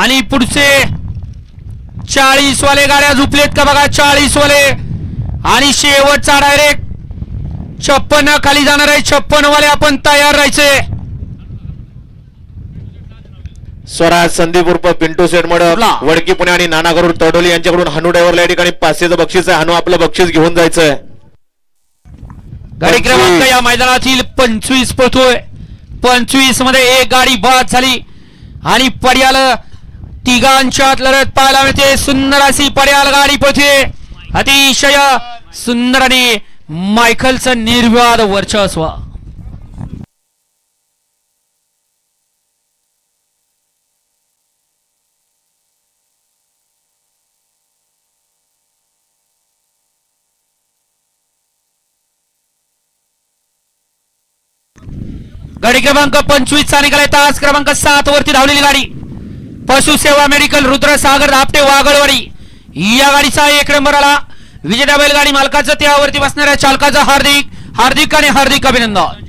आणि पुढचे चाळीस वाले गाड्या झुपलेत का बघा चाळीस वाले आणि शेवटचा डायरेक्ट छप्पन खाली जाणार आहे. छप्पन वाले आपण तयार राहायचे. स्वराज संदीप उर्फ पिंटू ला. वडकी पुणे आणि नाना गरुड तडोली यांच्याकडून हनू ड्रायव्हरला या ठिकाणी पाचशेचं बक्षीस आहे. हनू आपलं बक्षीस घेऊन जायचंय. गाडी क्रमांक या मैदानातील पंचवीस पळतोय पंचवीसमध्ये एक गाडी बाद झाली. आणि पड्याल तिघांच्यात लढत पाहायला मिळते. सुंदर अशी पड्याल गाडी पोचे अतिशय सुंदर आणि मायकलचं निर्विवाद वर्चस्व. गाडी क्रमांक पंचवीस चा निघालाय. तास क्रमांक सात वरती धावलेली गाडी. पशुसेवा मेडिकल रुद्रसागर धापटे वागळवाडी या गाडीचा एक नंबर आला. विजेता बैलगाडी मालकाचं त्यावरती बसणाऱ्या चालकाचं हार्दिक हार्दिक आणि हार्दिक अभिनंदन.